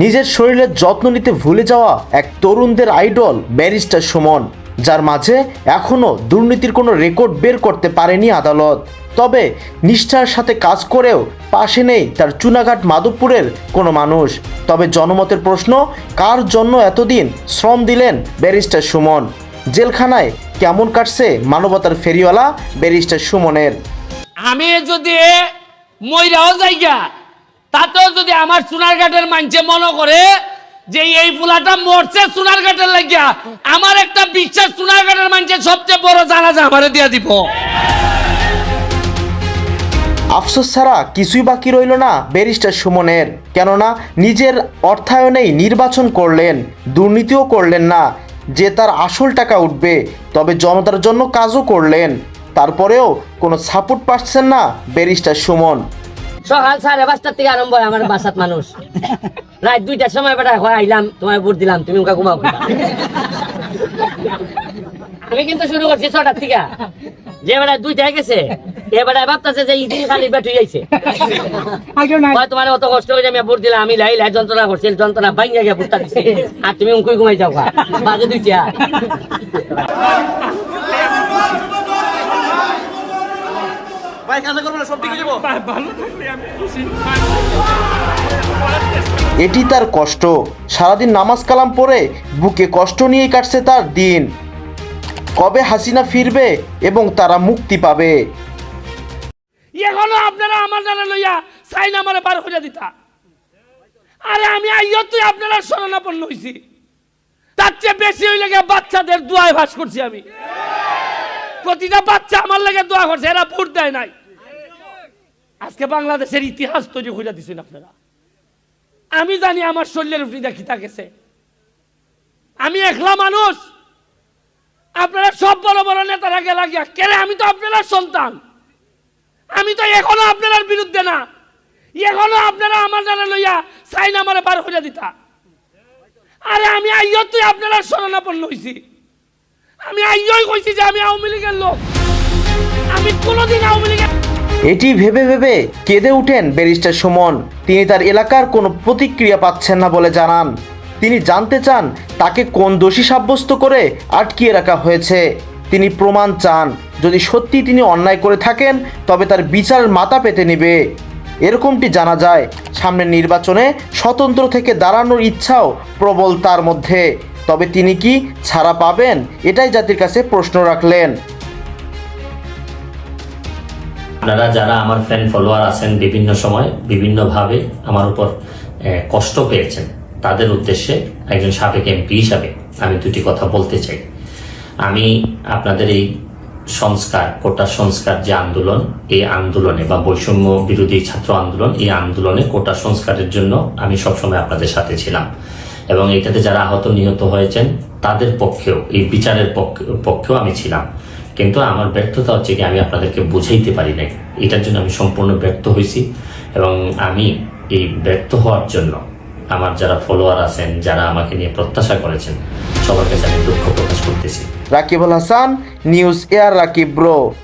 নিজের শরীরের যত্ন নিতে ভুলে যাওয়া এক তরুণদের আইডল ব্যারিস্টার সুমন, যার মাঝে এখনও দুর্নীতির কোনো রেকর্ড বের করতে পারেনি আদালত। তবে নিষ্ঠার সাথে কাজ করেও পাশে নেই তার চুনাঘাট মাধবপুরের কোনো মানুষ। তবে জনমতের প্রশ্ন, কার জন্য এতদিন শ্রম দিলেন ব্যারিস্টার সুমন? জেলখানায় কেমন কাটছে মানবতার ফেরিওয়ালা ব্যারিস্টার সুমনের? আমি যদি ময়রাও যাইগা তাতেও যদি আমার সোনারঘাটের মানছে মনে করে যে এই ফুলাটা মরছে সোনারঘাটের লাগিয়া, আমার একটা বিশ্বাস সোনারঘাটের মানছে সবচেয়ে বড় জানাজা আমারে দিয়া দিব। আফসোস ছাড়া কিছুই বাকি রইল না ব্যারিস্টার সুমনের, কেননা নিজের অর্থায়নেই নির্বাচন করলেন, দুর্নীতিও করলেন না। যে তার আসল টাকা উঠবে, তবে জনতার জন্য কাজও করলেন। তারপরেও কোনো সাপোর্ট পাচ্ছেন না ব্যারিস্টার সুমন। সকাল সাড়ে পাঁচটার থেকে আরম্ভ হয় আমার বাসাত মানুষ। রাত দুইটার সময় বেটা হয় আইলাম তোমায় ভোট দিলাম তুমি ওকে ঘুমাও। আমি কিন্তু শুরু করছি ছটার থেকে। যে বেড়া দুইটায় গেছে এ বেড়ায় ভাবতেছে যে ইদিন খালি বেট হয়ে যাইছে। তোমার অত কষ্ট করে আমি ভোট দিলাম আমি লাই লাই যন্ত্রণা করছি যন্ত্রণা ভাঙ্গে গিয়ে ভোটটা দিছে। আর তুমি উঙ্কুই ঘুমাই যাও। বাজে দুইটা। এটি তার কষ্ট। সারাদিন নামাজ কালাম পড়ে বুকে কষ্ট নিয়েই কাটছে তার দিন। কবে হাসিনা ফিরবে এবং তারা মুক্তি পাবে? এখনও আপনারা আমার জানা লইয়া সাইন আমারে বার করে দিতা। আরে আমি আইয় তুই আপনারা শরণাপন্ন হইছি। তার চেয়ে বেশি হইলে গিয়ে বাচ্চাদের দোয়ায় ভাস করছি আমি। প্রতিটা বাচ্চা আমার লাগে দোয়া করছে, এরা ভোট দেয় নাই। আজকে বাংলাদেশের ইতিহাস তৈরি করে দিছেন আপনারা। আমি জানি আমার শরীরের উপরে দেখি গেছে। আমি একলা মানুষ। আপনারা সব বড় বড় নেতারা গেলা গিয়া কেন আমি তো আপনারা সন্তান। আমি তো এখনও আপনার বিরুদ্ধে না। এখনও আপনারা আমার জানা লইয়া সাইন আমারে বার করে দিতা। আরে আমি আইয় তুই আপনারা শরণাপন্ন হইছি। আমি কইছি যে আমি আওয়ামী লীগের লোক। আমি কোনোদিন আওয়ামী লীগের এটি ভেবে ভেবে কেঁদে উঠেন ব্যারিস্টার সুমন। তিনি তার এলাকার কোনো প্রতিক্রিয়া পাচ্ছেন না বলে জানান। তিনি জানতে চান তাকে কোন দোষী সাব্যস্ত করে আটকিয়ে রাখা হয়েছে। তিনি প্রমাণ চান। যদি সত্যি তিনি অন্যায় করে থাকেন, তবে তার বিচার মাথা পেতে নেবে। এরকমটি জানা যায়, সামনের নির্বাচনে স্বতন্ত্র থেকে দাঁড়ানোর ইচ্ছাও প্রবল তার মধ্যে। তবে তিনি কি ছাড়া পাবেন? এটাই জাতির কাছে প্রশ্ন রাখলেন। আপনারা যারা আমার ফ্যান ফলোয়ার আছেন বিভিন্ন সময়, বিভিন্নভাবে আমার উপর কষ্ট পেয়েছেন। তাদের উদ্দেশ্যে একজন সাবেক এমপি হিসাবে আমি দুটি কথা বলতে চাই। আমি আপনাদের এই সংস্কার, কোটা সংস্কার যে আন্দোলন, এই আন্দোলনে বা বৈষম্য বিরোধী ছাত্র আন্দোলন, এই আন্দোলনে কোটা সংস্কারের জন্য আমি সবসময় আপনাদের সাথে ছিলাম। এবং এটাতে যারা আহত নিহত হয়েছেন, তাদের পক্ষেও, এই বিচারের পক্ষ- পক্ষেও আমি ছিলাম। কিন্তু আমার ব্যর্থতা হচ্ছে কি, আমি আপনাদেরকে বুঝাইতে পারি নাই। এটার জন্য আমি সম্পূর্ণ ব্যর্থ হয়েছি এবং আমি এই ব্যর্থ হওয়ার জন্য আমার যারা ফলোয়ার আছেন, যারা আমাকে নিয়ে প্রত্যাশা করেছেন, সবার কাছে আমি দুঃখ প্রকাশ করতেছি। Rakibul Hasan news air Rakib bro